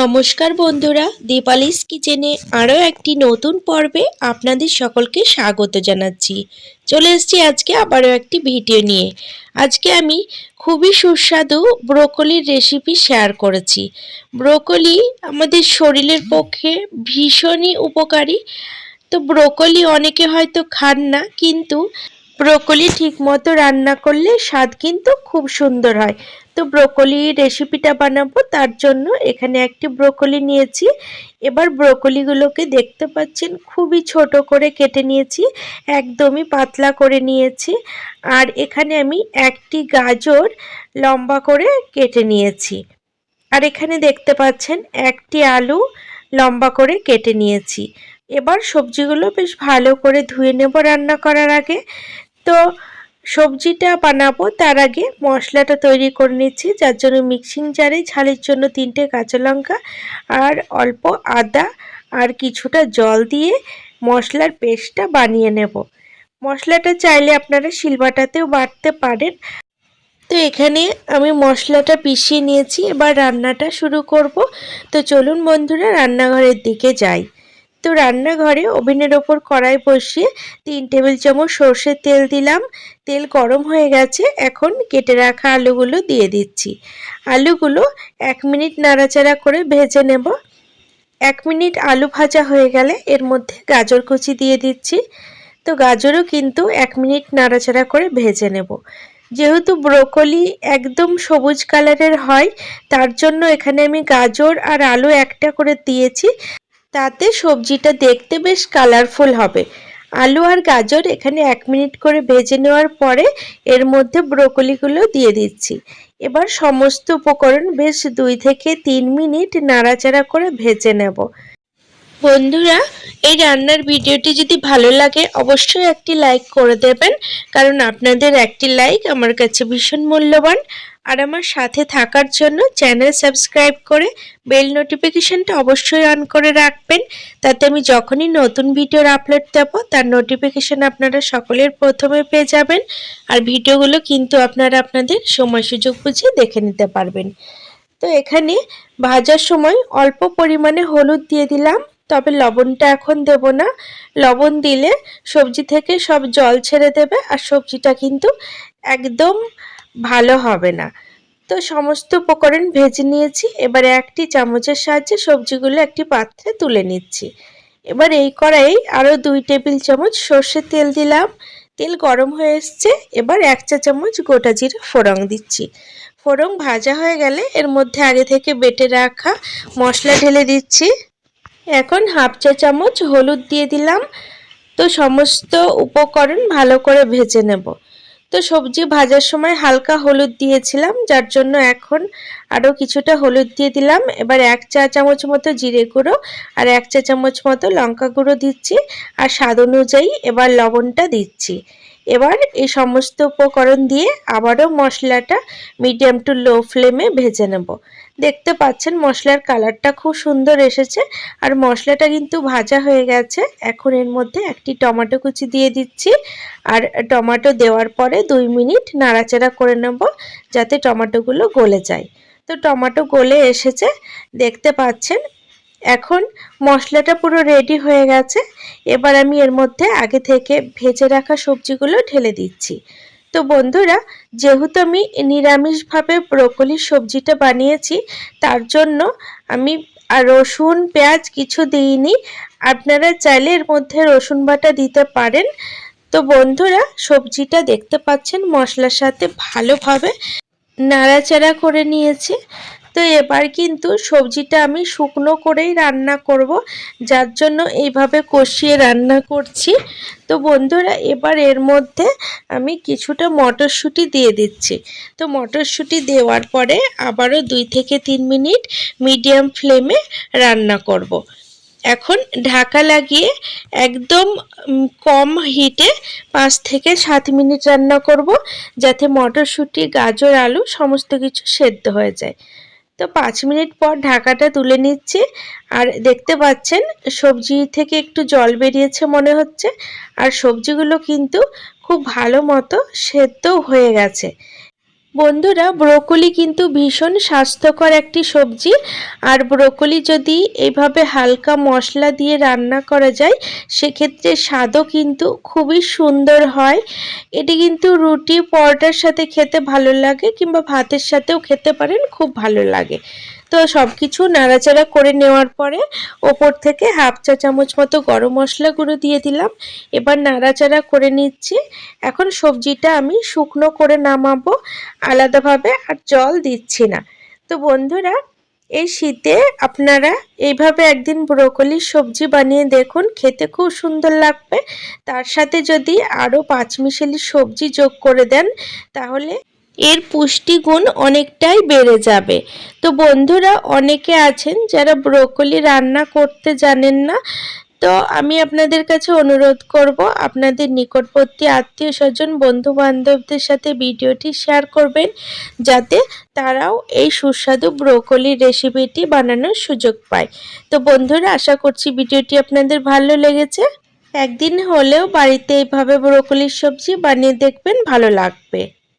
নমস্কার বন্ধুরা, দীপালিস কিচেনে আরও একটি নতুন পর্বে আপনাদের সকলকে স্বাগত জানাচ্ছি। চলে এসেছি আজকে আবারও একটি ভিডিও নিয়ে। আজকে আমি খুবই সুস্বাদু ব্রোকলির রেসিপি শেয়ার করেছি। ব্রোকলি আমাদের শরীরের পক্ষে ভীষণই উপকারী। তো ব্রোকলি অনেকে হয়তো খান না, কিন্তু ব্রোকলি ঠিকমতো রান্না করলে স্বাদ কিন্তু খুব সুন্দর হয়। তো ব্রোকলি রেসিপিটা বানাবো, তার জন্য এখানে একটি ব্রোকলি নিয়েছি। এবার ব্রোকলিগুলোকে দেখতে পাচ্ছেন, খুবই ছোট করে কেটে নিয়েছি, একদমই পাতলা করে নিয়েছি। আর এখানে আমি একটি গাজর লম্বা করে কেটে নিয়েছি। আর এখানে দেখতে পাচ্ছেন, একটি আলু লম্বা করে কেটে নিয়েছি। এবার সবজিগুলো বেশ ভালো করে ধুয়ে নেব রান্না করার আগে। তো সবজিটা বানাবো, তার আগে মশলাটা তৈরি করে নিচ্ছি। যার জন্য মিক্সিং জারে ঝালের জন্য তিনটে কাঁচা লঙ্কা আর অল্প আদা আর কিছুটা জল দিয়ে মশলার পেস্টটা বানিয়ে নেব। মশলাটা চাইলে আপনারা শিলবাটাতেও বাটতে পারেন। তো এখানে আমি মশলাটা পিষিয়ে নিয়েছি। এবার রান্নাটা শুরু করব। তো চলুন বন্ধুরা, রান্নাঘরের দিকে যাই। তো রান্নাঘরে ওভেনের ওপর কড়াই বসিয়ে তিন টেবিল চামচ সর্ষের তেল দিলাম। তেল গরম হয়ে গেছে, এখন কেটে রাখা আলুগুলো দিয়ে দিচ্ছি। আলুগুলো এক মিনিট নাড়াচাড়া করে ভেজে নেব। এক মিনিট আলু ভাজা হয়ে গেলে এর মধ্যে গাজর কুচি দিয়ে দিচ্ছি। তো গাজরও কিন্তু এক মিনিট নাড়াচাড়া করে ভেজে নেব। যেহেতু ব্রোকলি একদম সবুজ কালারের হয়, তার জন্য এখানে আমি গাজর আর আলু একটা করে দিয়েছি। তাতে সবজিটা দেখতে বেশ কালারফুল হবে। আলু আর গাজর এখানে এক মিনিট করে ভেজে নেওয়ার পরে এর মধ্যে ব্রোকলিগুলো দিয়ে দিচ্ছি। এবার সমস্ত উপকরণ বেশ দুই থেকে তিন মিনিট নাড়াচাড়া করে ভেজে নেব। বন্ধুরা, এই রান্নার ভিডিওটি যদি ভালো লাগে, অবশ্যই একটি লাইক করে দেবেন, কারণ আপনাদের একটি লাইক আমার কাছে ভীষণ মূল্যবান। আর আমার সাথে থাকার জন্য চ্যানেল সাবস্ক্রাইব করে বেল নোটিফিকেশানটা অবশ্যই অন করে রাখবেন। তাতে আমি যখনই নতুন ভিডিওর আপলোড দেবো, তার নোটিফিকেশন আপনারা সকলের প্রথমে পেয়ে যাবেন আর ভিডিওগুলো কিন্তু আপনারা আপনাদের সময় সুযোগ বুঝে দেখে নিতে পারবেন। তো এখানে ভাজার সময় অল্প পরিমাণে হলুদ দিয়ে দিলাম, তবে লবণটা এখন দেব না। লবণ দিলে সবজি থেকে সব জল ছেড়ে দেবে আর সবজিটা কিন্তু একদম ভালো হবে না। তো সমস্ত উপকরণ ভেজে নিয়েছি, এবারে একটি চামচের সাহায্যে সবজিগুলো একটি পাত্রে তুলে নিচ্ছি। এবার এই কড়াই আরও দুই টেবিল চামচ সর্ষের তেল দিলাম। তেল গরম হয়ে এসছে, এবার এক চা চামচ গোটা জিরে ফোড়ং দিচ্ছি। ফোড়ং ভাজা হয়ে গেলে এর মধ্যে আগে থেকে বেটে রাখা মশলা ঢেলে দিচ্ছি। এখন হাফ চা চামচ হলুদ দিয়ে দিলাম। তো সমস্ত উপকরণ ভালো করে ভেজে নেব। তো সবজি ভাজার সময় হালকা হলুদ দিয়েছিলাম, যার জন্য এখন আরও কিছুটা হলুদ দিয়ে দিলাম। এবার এক চা চামচ মতো জিরে গুঁড়ো আর এক চা চামচ মতো লঙ্কা গুঁড়ো দিচ্ছি। আর স্বাদ অনুযায়ী এবার লবণটা দিচ্ছি। এবার এই সমস্ত উপকরণ দিয়ে আবারও মশলাটা মিডিয়াম টু লো ফ্লেমে ভেজে নেব। দেখতে পাচ্ছেন মশলার কালারটা খুব সুন্দর এসেছে আর মশলাটা কিন্তু ভাজা হয়ে গেছে। এখন এর মধ্যে একটি টমেটো কুচি দিয়ে দিচ্ছি আর টমেটো দেওয়ার পরে দুই মিনিট নাড়াচাড়া করে নেব যাতে টমেটোগুলো গলে যায়। তো টমেটো গলে এসেছে। দেখতে পাচ্ছেন এখন মশলাটা পুরো রেডি হয়ে গেছে। এবার আমি এর মধ্যে আগে থেকে ভেজে রাখা সবজিগুলো ঢেলে দিচ্ছি। তো বন্ধুরা, যেহেতু আমি নিরামিষভাবে ব্রোকলির সবজিটা বানিয়েছি, তার জন্য আমি আর রসুন, পেঁয়াজ কিছু দিইনি। আপনারা চাইলে এর মধ্যে রসুন বাটা দিতে পারেন। তো বন্ধুরা, সবজিটা দেখতে পাচ্ছেন মশলার সাথে ভালোভাবে নাড়াচাড়া করে নিয়েছে। তো এবার কিন্তু সবজিটা আমি শুকনো করেই রান্না করব, যার জন্য এইভাবে কষিয়ে রান্না করছি। তো বন্ধুরা, এবার এর মধ্যে আমি কিছুটা মটরশুঁটি দিয়ে দিচ্ছি। তো মটরশুঁটি দেওয়ার পরে আবারও দুই থেকে তিন মিনিট মিডিয়াম ফ্লেমে রান্না করব। এখন ঢাকা লাগিয়ে একদম কম হিটে পাঁচ থেকে সাত মিনিট রান্না করব, যাতে মটরশুঁটি, গাজর, আলু সমস্ত কিছু সেদ্ধ হয়ে যায়। তো পাঁচ মিনিট পর ঢাকাটা তুলে নিচ্ছি। আর দেখতে পাচ্ছেন, সবজি থেকে একটু জল বেরিয়েছে মনে হচ্ছে। আর সবজিগুলো কিন্তু খুব ভালো মতো সেদ্ধ হয়ে গেছে। বন্ধুরা, ব্রোকলি কিন্তু ভীষণ স্বাস্থ্যকর একটি সবজি। আর ব্রোকলি যদি এভাবে হালকা মশলা দিয়ে রান্না করা যায়, সেক্ষেত্রে স্বাদও কিন্তু খুবই সুন্দর হয়। এটি কিন্তু রুটি, পরোটার সাথে খেতে ভালো লাগে কিংবা ভাতের সাথেও খেতে পারেন, খুব ভালো লাগে। তো সব কিছু নাড়াচাড়া করে নেওয়ার পরে ওপর থেকে হাফ চা চামচ মতো গরম মশলা গুঁড়ো দিয়ে দিলাম। এবার নাড়াচাড়া করে নিচ্ছি। এখন সবজিটা আমি শুকনো করে নামাবো আলাদাভাবে আর জল দিচ্ছি না। তো বন্ধুরা, এই শীতে আপনারা এইভাবে একদিন ব্রোকলির সবজি বানিয়ে দেখুন, খেতে খুব সুন্দর লাগবে। তার সাথে যদি আরও পাঁচমিশালি সবজি যোগ করে দেন, তাহলে এর পুষ্টিগুণ অনেকটাই বেড়ে যাবে। তো বন্ধুরা, অনেকে আছেন যারা ব্রোকলি রান্না করতে জানেন না, তো আমি আপনাদের কাছে অনুরোধ করব আপনাদের নিকটবর্তী আত্মীয় স্বজন বন্ধু বান্ধবদের সাথে ভিডিওটি শেয়ার করবেন, যাতে তারাও এই সুস্বাদু ব্রোকলির রেসিপিটি বানানোর সুযোগ পায়। তো বন্ধুরা, আশা করছি ভিডিওটি আপনাদের ভালো লেগেছে। একদিন হলেও বাড়িতে এইভাবে ব্রোকলির সবজি বানিয়ে দেখবেন, ভালো লাগবে।